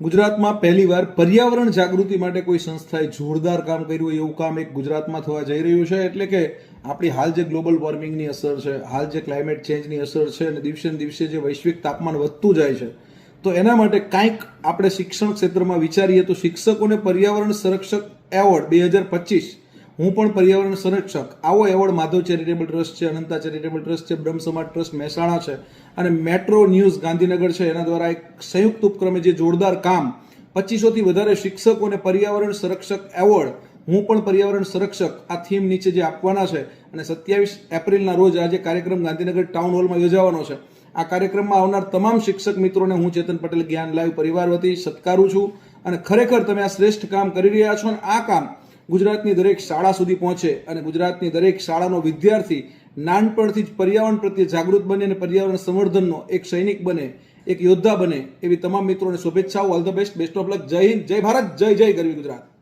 ગુજરાતમાં પહેલીવાર પર્યાવરણ જાગૃતિ માટે કોઈ સંસ્થાએ જોરદાર કામ કર્યું, એવું કામ એક ગુજરાતમાં થવા જઈ રહ્યું છે, એટલે કે આપણી હાલ જે ગ્લોબલ વોર્મિંગની અસર છે, હાલ જે ક્લાઇમેટ ચેન્જની અસર છે અને દિવસે દિવસે જે વૈશ્વિક તાપમાન વધતું જાય છે, તો એના માટે કાંઈક આપણે શિક્ષણ ક્ષેત્રમાં વિચારીએ તો શિક્ષકોને પર્યાવરણ સંરક્ષક એવોર્ડ બે હજાર પચીસ હું પણ પર્યાવરણ સંરક્ષક. આવો એવોર્ડ માધવ ચેરિટેબલ ટ્રસ્ટ છે, અનંતા ચેરિટેબલ ટ્રસ્ટ છે, બ્રહ્મ સમાજ ટ્રસ્ટ મહેસાણા છે અને મેટ્રો ન્યૂઝ ગાંધીનગર છે. એના દ્વારા એક સંયુક્ત ઉપક્રમે જે જોરદાર કામ પચીસોથી વધારે શિક્ષકોને પર્યાવરણ સંરક્ષક એવોર્ડ, હું પણ પર્યાવરણ સંરક્ષક, આ થીમ નીચે જે આપવાના છે અને સત્યાવીસ એપ્રિલના રોજ આજે કાર્યક્રમ ગાંધીનગર ટાઉન હોલમાં યોજાવાનો છે. આ કાર્યક્રમમાં આવનાર તમામ શિક્ષક મિત્રોને હું ચેતન પટેલ જ્ઞાન લાઈવ પરિવાર વતી સત્કારું છું અને ખરેખર તમે આ શ્રેષ્ઠ કામ કરી રહ્યા છો અને આ કામ ગુજરાતની દરેક શાળા સુધી પહોંચે અને ગુજરાતની દરેક શાળાનો વિદ્યાર્થી નાનપણથી જ પર્યાવરણ પ્રત્યે જાગૃત બને અને પર્યાવરણ સંવર્ધનનો એક સૈનિક બને, એક યોદ્ધા બને એવી તમામ મિત્રોને શુભેચ્છાઓ. All the best best of luck Jai Hind. Jai Bharat. જય જય ગરવી ગુજરાત.